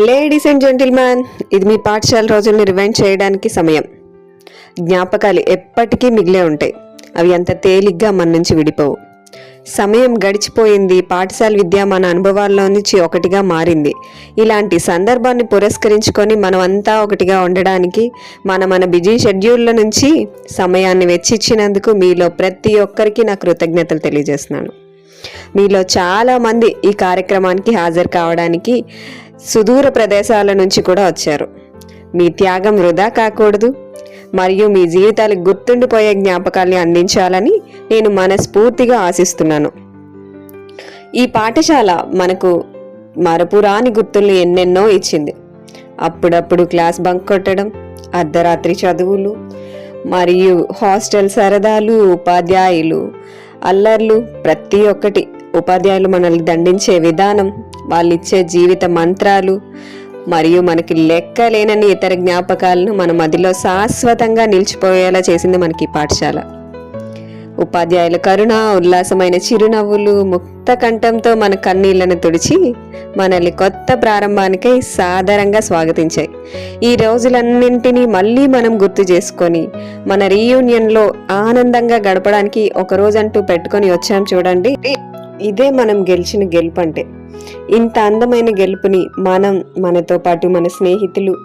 Ladies and gentleman ఇది మీ పాఠశాల రోజుల్ని rewind చేయడానికి సమయం. జ్ఞాపకాలు ఎప్పటికీ మిగిలే ఉంటాయి. అవి అంత తేలిగ్గా మన నుంచి విడిపోవు. సమయం గడిచిపోయింది పాఠశాల విద్య మన అనుభవాల్లో నుంచి ఒకటిగా మారింది. ఇలాంటి సందర్భాన్ని పురస్కరించుకొని మనమంతా ఒకటిగా ఉండడానికి మన మన బిజీ షెడ్యూల్ల నుంచి సమయాన్ని వెచ్చిచ్చినందుకు మీలో ప్రతి ఒక్కరికి నా కృతజ్ఞతలు తెలియజేస్తున్నాను. మీలో చాలామంది ఈ కార్యక్రమానికి హాజరు కావడానికి సుదూర ప్రదేశాల నుంచి కూడా వచ్చారు. మీ త్యాగం వృధా కాకూడదు. మరియు మీ జీవితాలకు గుర్తుండిపోయే జ్ఞాపకాల్ని అందించాలని నేను మనస్ఫూర్తిగా ఆశిస్తున్నాను. ఈ పాఠశాల మనకు మరపురాని గుర్తుల్ని ఎన్నెన్నో ఇచ్చింది. అప్పుడప్పుడు క్లాస్ బంక్ కొట్టడం అర్ధరాత్రి చదువులు మరియు హాస్టల్ సరదాలు ఉపాధ్యాయులు అల్లర్లు ప్రతి ఒక్కటి ఉపాధ్యాయులు మనల్ని దండించే విధానం వాళ్ళు ఇచ్చే జీవిత మంత్రాలు మరియు మనకి లెక్కలేనని ఇతర జ్ఞాపకాలను మన మదిలో శాశ్వతంగా నిలిచిపోయేలా చేసింది మనకి పాఠశాల. ఉపాధ్యాయుల కరుణ ఉల్లాసమైన చిరునవ్వులు ముక్త కంఠంతో మన కన్నీళ్ళను తుడిచి మనల్ని కొత్త ప్రారంభానికై సాదరంగా స్వాగతించాయి. ఈ రోజులన్నింటినీ మళ్ళీ మనం గుర్తు చేసుకొని మన రీయూనియన్లో ఆనందంగా గడపడానికి ఒక రోజంటూ పెట్టుకొని వచ్చాం చూడండి. ఇదే మనం గెలిచిన గెలుపు అంటే. ఇంత అందమైన గెలుపుని మనం మనతో పాటు మన స్నేహితులు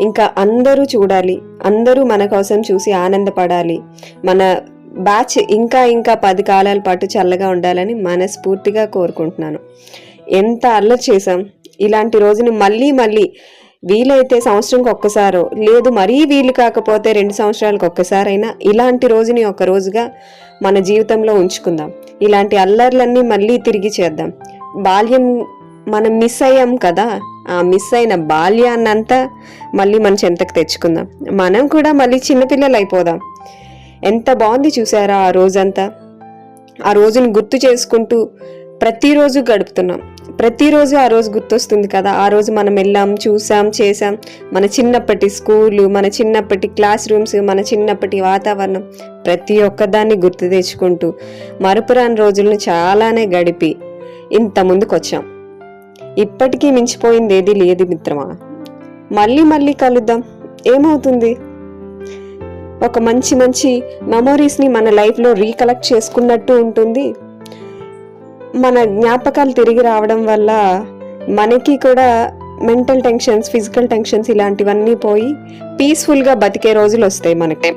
ఇంకా అందరూ చూడాలి. అందరూ మన కోసం చూసి ఆనందపడాలి. మన బ్యాచ్ ఇంకా ఇంకా పది కాలాల పాటు చల్లగా ఉండాలని మనస్ఫూర్తిగా కోరుకుంటున్నాను. ఎంత అల్లరి చేశాం. ఇలాంటి రోజుని మళ్ళీ మళ్ళీ వీలైతే సంవత్సరంకి ఒక్కసారో లేదు మరీ వీలు కాకపోతే రెండు సంవత్సరాలకు ఒక్కసారైనా ఇలాంటి రోజుని ఒక రోజుగా మన జీవితంలో ఉంచుకుందాం. ఇలాంటి అల్లర్లన్నీ మళ్ళీ తిరిగి చేద్దాం. బాల్యం మనం మిస్ అయ్యాం కదా ఆ మిస్ అయిన బాల్యాన్నంతా మళ్ళీ మన చెంతకు తెచ్చుకుందాం. మనం కూడా మళ్ళీ చిన్నపిల్లలు అయిపోదాం ఎంత బాగుంది చూసారా ఆ రోజంతా? ఆ రోజును గుర్తు చేసుకుంటూ ప్రతిరోజు గడుపుతున్నాం. ప్రతిరోజు ఆ రోజు గుర్తొస్తుంది కదా. ఆ రోజు మనం వెళ్ళాం చూసాం చేసాం. మన చిన్నప్పటి స్కూలు మన చిన్నప్పటి క్లాస్ రూమ్స్ మన చిన్నప్పటి వాతావరణం. ప్రతి ఒక్కదాన్ని గుర్తు తెచ్చుకుంటూ మరుపురాని రోజులను చాలానే గడిపి ఇంత ముందుకొచ్చాం. ఇప్పటికీ మించిపోయింది ఏది లేదు మిత్రమా? మళ్ళీ మళ్ళీ కలుద్దాం. ఏమవుతుంది? ఒక మంచి మంచి మెమొరీస్ని మన లైఫ్లో రీకలెక్ట్ చేసుకున్నట్టు ఉంటుంది. మన జ్ఞాపకాలు తిరిగి రావడం వల్ల మనకి కూడా మెంటల్ టెన్షన్స్ ఫిజికల్ టెన్షన్స్ ఇలాంటివన్నీ పోయి పీస్ఫుల్గా బతికే రోజులు వస్తాయి మనకి.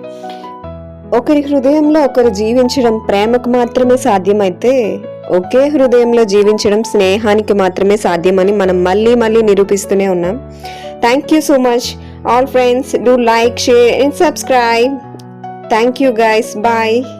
ఒకరి హృదయంలో ఒకరు జీవించడం ప్రేమకు మాత్రమే సాధ్యమైతే ఒకే హృదయంలో జీవించడం స్నేహానికి మాత్రమే సాధ్యమని మనం మళ్ళీ మళ్ళీ నిరూపిస్తూనే ఉన్నాం. Thank you so much all friends do like share and subscribe. Thank you guys. Bye.